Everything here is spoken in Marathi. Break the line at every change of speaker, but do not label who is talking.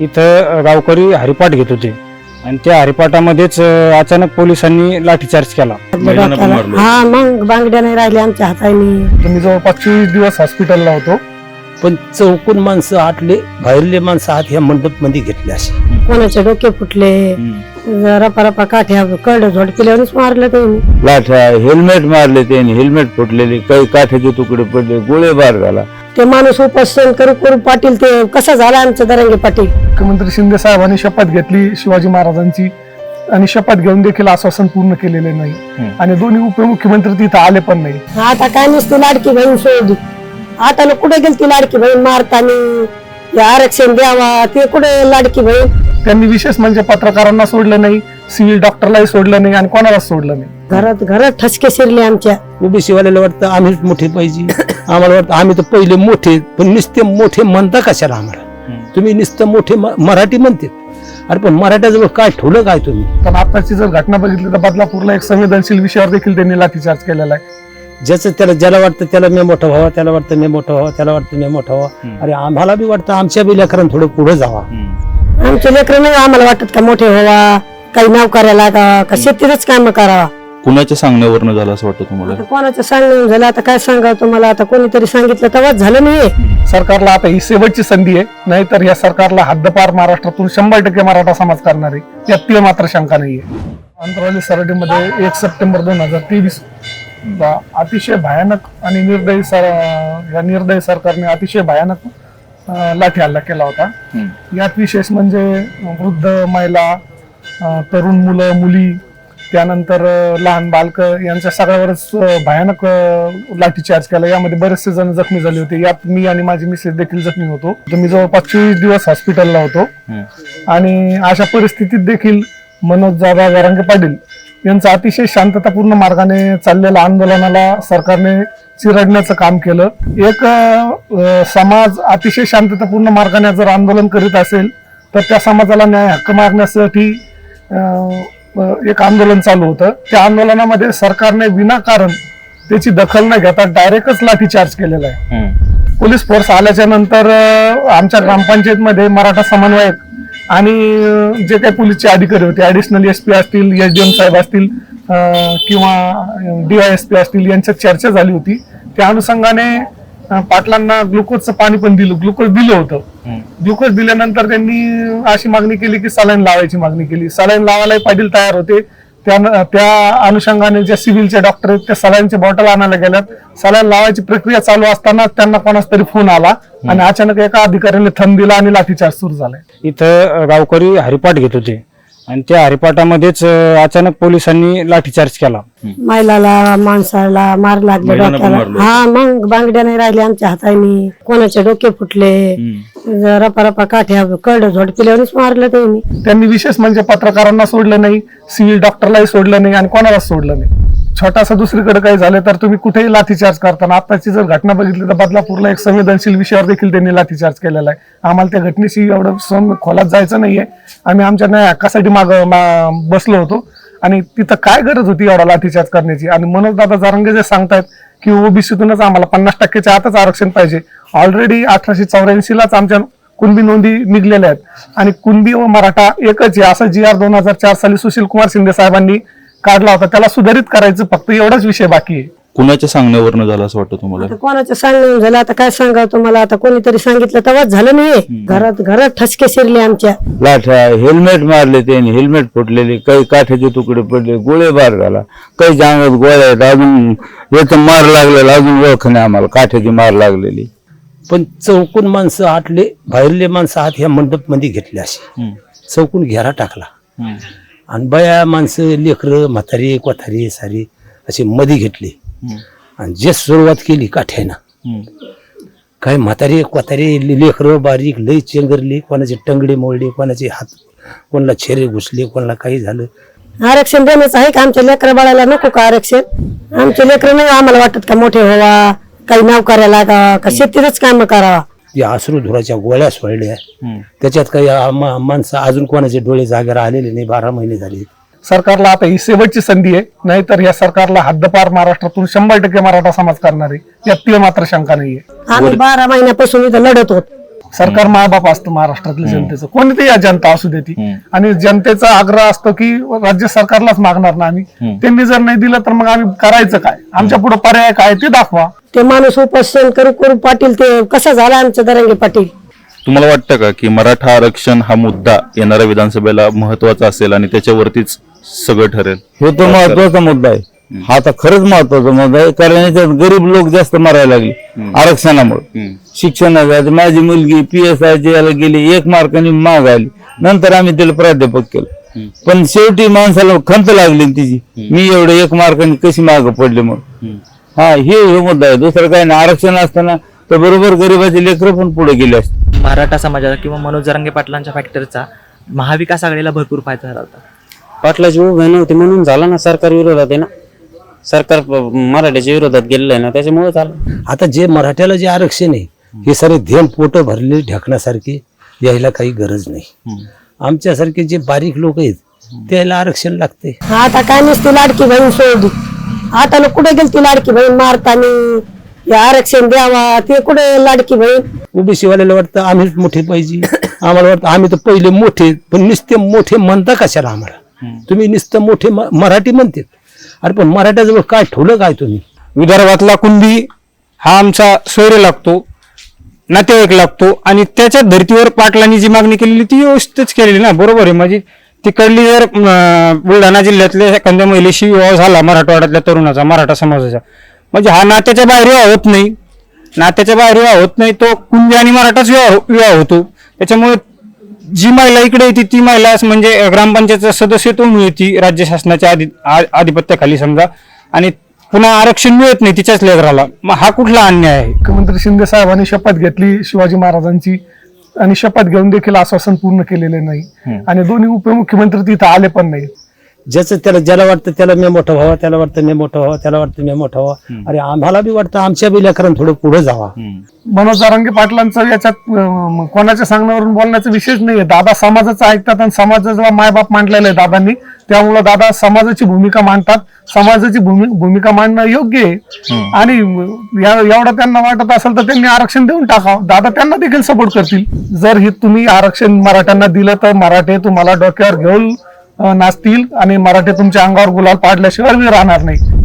इथं गावकरी हरिपाठ घेत होते. आणि त्या हरिपाठामध्येच अचानक पोलिसांनी लाठीचार्ज केला.
हा मग बांगड्या नाही राहिल्या आमच्या हाताने.
मी जवळपास चोवीस दिवस हॉस्पिटलला होतो.
पण चौकून माणसं आतले बाहेरले माणसं आत ह्या मंडपमध्ये घेतले असे.
कोणाचे डोके फुटले रपा रपा काठ्या कड झोड पिल्यावरच मारलं त्यांनी.
लाठ्या हेल्मेट मारले त्यांनी हेल्मेट फुटलेले काही काठ्याचे तुकडे पडले गोळीबार झाला
ते माणूस उपोषण करू करू पाटील ते कसा झाला आमचं दरंगे पाटील?
मुख्यमंत्री शिंदे साहेबांनी शपथ घेतली शिवाजी महाराजांची आणि शपथ घेऊन देखील आश्वासन पूर्ण केलेले नाही. आणि दोन्ही उपमुख्यमंत्री तिथे आले पण नाही.
आता काय नसते लाडकी बहीण सोडली. आता ना कुठे गेली ती लाडकी बहीण मारतानी? हे आरक्षण द्यावा ते कुठे लाडकी बहीण?
त्यांनी विशेष म्हणजे पत्रकारांना सोडलं नाही सिव्हिल डॉक्टरलाही सोडलं नाही आणि कोणालाच सोडलं नाही.
घरात घरात ठसके शिरले आमच्या.
ओबीसी वाल्याला वाटतं आम्हीच मोठे पाहिजे. आम्हाला वाटतं आम्ही तर पहिले मोठे पण नुसते मोठे म्हणता कशाला आम्हाला? तुम्ही नुसतं मोठे मराठी म्हणते. अरे पण मराठ्याजवळ काय ठेवलं काय तुम्ही?
पण आताची जर घटना बघितली तर बदलापूरला एक संवेदनशील विषयावर देखील त्यांनी लाठीचार्ज केलेला आहे.
ज्याचं त्याला ज्याला वाटतं त्याला मी मोठा व्हावा त्याला वाटतं मी मोठा व्हावा त्याला वाटतं मी मोठा व्हावा. अरे आम्हाला बी वाटतं आमच्या बी लेकरांना थोडं पुढे जावा.
आमचे लेकरं नाही आम्हाला वाटत का मोठे व्हावा काही नाव करायला का का शेतीतच काम करावा.
कुणाच्या सांगण्यावरनं झालं असं वाटतं तुम्हाला?
आता कोणाचं सांगून झालं? आता काय सांगावं तुम्हाला? आता कोणीतरी सांगितलं तेव्हाच झालं नाही.
सरकारला आता ही शेवटची संधी आहे. नाहीतर या सरकारला हद्दपार महाराष्ट्रातून शंभर टक्के मराठा समाज करणार आहे यात ती मात्र शंका नाहीये. अंतरावली सराटीमध्ये एक सप्टेंबर दोन हजार तेवीस अतिशय भयानक आणि निर्दयी सर या निर्दयी सरकारने अतिशय भयानक अं, लाठी हल्ला केला होता. यात विशेष म्हणजे वृद्ध महिला अं, तरुण मुलं मुली त्यानंतर लहान बालक यांच्या सगळ्यावरच भयानक लाठीचार्ज केला. यामध्ये बरेचसे जण जखमी झाले होते. यात मी आणि माझी मिसेस देखील जखमी होतो. तर मी जवळपास चोवीस दिवस हॉस्पिटलला होतो. आणि अशा परिस्थितीत देखील मनोज दादा वरांगे पाटील यांचं अतिशय शांततापूर्ण मार्गाने चाललेल्या आंदोलनाला सरकारने चिरडण्याचं काम केलं. एक समाज अतिशय शांततापूर्ण मार्गाने जर आंदोलन करीत असेल तर त्या समाजाला न्याय हक्क मागण्यासाठी एक आंदोलन चालू होतं. त्या आंदोलनामध्ये सरकारने विनाकारण त्याची दखल न घेता डायरेक्टच लाठीचार्ज केलेला आहे. पोलीस फोर्स आल्याच्यानंतर आमच्या ग्रामपंचायतमध्ये मराठा समन्वयक आणि जे काही पोलीसचे अधिकारी होते ऍडिशनल एस पी असतील एस डी एम साहेब असतील किंवा डीवायएसपी असतील यांच्यात चर्चा झाली होती. त्या अनुषंगाने पाटलांना ग्लुकोजचं पाणी पण दिलं ग्लुकोज दिलं होतं. ग्लुकोज दिल्यानंतर त्यांनी अशी मागणी केली की सलाईन लावायची मागणी केली. सलाईन लावायला पाटील तयार होते. त्या त्या अनुषंगाने ज्या सिव्हिलचे डॉक्टर आहेत त्या सलाईनचे बॉटल आणायला गेल्यात. सलाईन लावायची प्रक्रिया चालू असताना त्यांना कोणाच तरी फोन आला आणि अचानक एका अधिकाऱ्याने थंब दिला आणि लाठीचार्ज सुरू झालाय.
इथं गावकरी हरिपाठ घेत होते. आणि त्या हरिपाठामध्येच अं, अचानक पोलिसांनी लाठीचार्ज केला.
महिलाला माणसाला मार लागले
महिलांना पण
डोक्याला.
मारलं.
हा मग बांगड्या नाही राहिल्या आमच्या हाताने. कोणाचे डोके फुटले. रपा रपा काठ्या कड झोड पिल्यावरच मारलं त्यांनी.
त्यांनी विशेष म्हणजे पत्रकारांना सोडलं नाही सिव्हिल डॉक्टरलाही सोडलं नाही आणि कोणालाच सोडलं नाही. छोटासा दुसरीकडे काही झालं तर तुम्ही कुठेही लाठीचार्ज करताना आताची जर घटना बघितली तर बदलापूरला एक संवेदनशील विषयावर देखील त्यांनी लाठीचार्ज केलेला आहे. आम्हाला त्या घटनेशी एवढं सम खोलात जायचं नाहीये. आम्ही आमच्या न्याय हक्कासाठी माग मा- बसलो होतो. आणि तिथं काय गरज होती एवढा लाठीचार्ज करण्याची? आणि मनोज दादा जारंगे जे सांगतायत की ओबीसीतूनच आम्हाला पन्नास टक्क्याच्या आतच आरक्षण पाहिजे. ऑलरेडी अठराशे चौऱ्याऐंशीलाच आमच्या कुणबी नोंदी निघलेल्या आहेत. आणि कुणबी व मराठा एकच आहे. असं जी आर दोन हजार चार साली सुशील कुमार शिंदे साहेबांनी काढला होता त्याला सुधारित करायचं फक्त एवढाच विषय बाकी आहे.
कुणाच्या सांगण्यावरनं झालं असं वाटतं तुम्हाला?
आता कोणाचं सांगून झालं आता काय सांगावं तुम्हाला? आता कोणीतरी सांगितलं तेव्हाच झालं नाही. घरात घरात ठसके शिरले आमच्या.
लाठ्या हेल्मेट मारले त्यांनी हेल्मेट फुटलेले काही काठ्याचे तुकडे पडले गोळीबार झाला. काही अंगात गोळ्या आहेत अजून याचं मार लागलेला अजून ओळख नाही आम्हाला काठ्याची मार लागलेली.
पण चौकून माणसं आतले बाहेरले माणसं आत ह्या मंडपमध्ये घेतले असे. चौकून घेरा टाकला. आणि बया माणसं लेकरं म्हातारी कोथारी सारी अशी मध्ये घेतली. आणि जे सुरुवात केली काठ्यानं. काय म्हातारी कोथारी लेकरं बारीक लई चेंगरली कोणाचे टंगडे मोडले कोणाचे हात कोणाला छेरे घुसले कोणाला काही झालं.
आरक्षण देण्याचं आहे का? आमच्या लेकरा बाळाला नको का आरक्षण? आमचे लेकरं नाही आम्हाला वाटत का मोठे व्हावा? काही नाव करायला का का शेतीतच काम करावा?
या अश्रुधुराच्या गोळ्या सोडल्या. त्याच्यात काही मा- माणसं अजून कोणाचे डोळे जागेवर आलेले नाही बारा महिने झाले.
सरकारला आता ही शेवटची संधी आहे. नाहीतर या सरकारला हद्दपार महाराष्ट्रातून शंभर टक्के मराठा समाज करणार. आहे यात ती मात्र शंका नाहीये.
आम्ही बारा महिन्यापासून इथं लढत होत.
सरकार मायबाप असतं महाराष्ट्रातल्या जनतेचं. कोणतीही या जनता असू दे ती
हम्म.
आणि जनतेचा आग्रह असतो की राज्य सरकारलाच मागणार ना आम्ही. त्यांनी जर नाही दिलं तर मग आम्ही करायचं काय? आमच्या पुढे पर्याय काय ते दाखवा.
ते माणूस उपोषण करू करू पाटील ते कसं झालं आमचं दरंगे पाटील?
तुम्हाला वाटतं का की मराठा आरक्षण हा मुद्दा येणाऱ्या विधानसभेला महत्त्वाचा असेल आणि त्याच्यावरतीच सगळं ठरेल?
हे तर महत्त्वाचा मुद्दा आहे. हा तर खरंच महत्त्वाचा मुद्दा आहे कारण याच्यात गरीब लोक जास्त मरायला लागले आरक्षणामुळे. शिक्षणाचा माझी मुलगी पी एस आय याला गेली एक मार्काने माग आली. नंतर आम्ही त्याला प्राध्यापक केलं. पण शेवटी माणसाला खंत लागली तिची. मी एवढे एक मार्काने कशी माग पडले मग हा हे हे मुद्दा आहे. दुसरं काही नाही. आरक्षण असताना तर बरोबर गरीबाचे लेकरं पण पुढे गेले असते.
मराठा समाजाचा किंवा मनोज जरांगे पाटलांच्या फॅक्टरीचा महाविकास आघाडीला भरपूर फायदा झाला होता.
पाटलाची उभे नव्हती म्हणून झाला ना सरकार विरोधात आहे ना. सरकार मराठ्याच्या विरोधात गेलेलं आहे ना त्याच्यामुळे झालं.
आता जे मराठ्याला जे आरक्षण आहे हे सारे धेन पोट भरलेले ढकण्यासारखे यायला काही गरज नाही. आमच्यासारखे जे बारीक लोक आहेत त्याला आरक्षण लागते
आता काय नसती लाडकी बहीण सोडली. आता कुठे गेली ती लाडकी बहीण मारतानी? हे आरक्षण द्यावा ते कुठे लाडकी बहीण?
ओबीसी वाल्याला वाटतं आम्हीच मोठे पाहिजे. आम्हाला वाटतं आम्ही तर पहिले मोठे पण नुसते मोठे म्हणता कशाला आम्हाला? तुम्ही नुसतं मोठे मराठी म्हणते. अरे पण मराठ्याजवळ काय ठेवलं काय तुम्ही?
विदर्भातला कुंभी हा आमचा सोयरे लागतो नातेवाईक लागतो आणि त्याच्या धर्तीवर पाटलांनी जी मागणी केलेली ती व्यवस्थितच केलेली ना बरोबर आहे. म्हणजे तिकडली जर बुलढाणा जिल्ह्यातल्या एखाद्या महिलेशी विवाह झाला मराठवाड्यातल्या तरुणाचा मराठा समाजाचा म्हणजे हा नात्याच्या बाहेर विवाह होत नाही. नात्याच्या बाहेर विवाह होत नाही तो कुंभी आणि मराठाच विवाह विवाह होतो. त्याच्यामुळे जी महिला इकडे येते ती महिला म्हणजे ग्रामपंचायत सदस्यत्व मिळते राज्य शासनाच्या आधी आधिपत्याखाली समजा. आणि पुन्हा आरक्षण मिळत नाही तिच्याच लेकराला. मग हा कुठला अन्याय आहे?
मुख्यमंत्री शिंदे साहेबांनी शपथ घेतली शिवाजी महाराजांची. आणि शपथ घेऊन देखील आश्वासन पूर्ण केलेले नाही. आणि दोन्ही उपमुख्यमंत्री तिथे आले पण नाही
ज्याचं त्याला ज्याला वाटतं त्याला मी मोठा व्हावा त्याला वाटतं मी मोठा व्हावा त्याला वाटतं मी मोठा व्हावा. अरे आम्हाला बी वाटतं आमच्या बी लेकरांना थोडं पुढे जावा.
मनोज जारंगे पाटलांचं याच्यात अं, कोणाच्या सांगण्यावरून बोलण्याचा विषय नाहीये. दादा समाजाचं ऐकतात आणि समाजाचा मायबाप मांडलेला आहे दादांनी त्यामुळे दादा समाजाची भूमिका मांडतात. समाजाची भूमि- भूमिका मांडणं योग्य आहे. आणि या- एवढं त्यांना वाटत असेल तर त्यांनी आरक्षण देऊन टाकावं. दादा त्यांना देखील सपोर्ट करतील. जर हे तुम्ही आरक्षण मराठ्यांना दिलं तर मराठे तुम्हाला डोक्यावर घेऊन नाचतील आणि मराठी तुमच्या अंगावर गुलाल पाडल्याशिवाय मी राहणार नाही.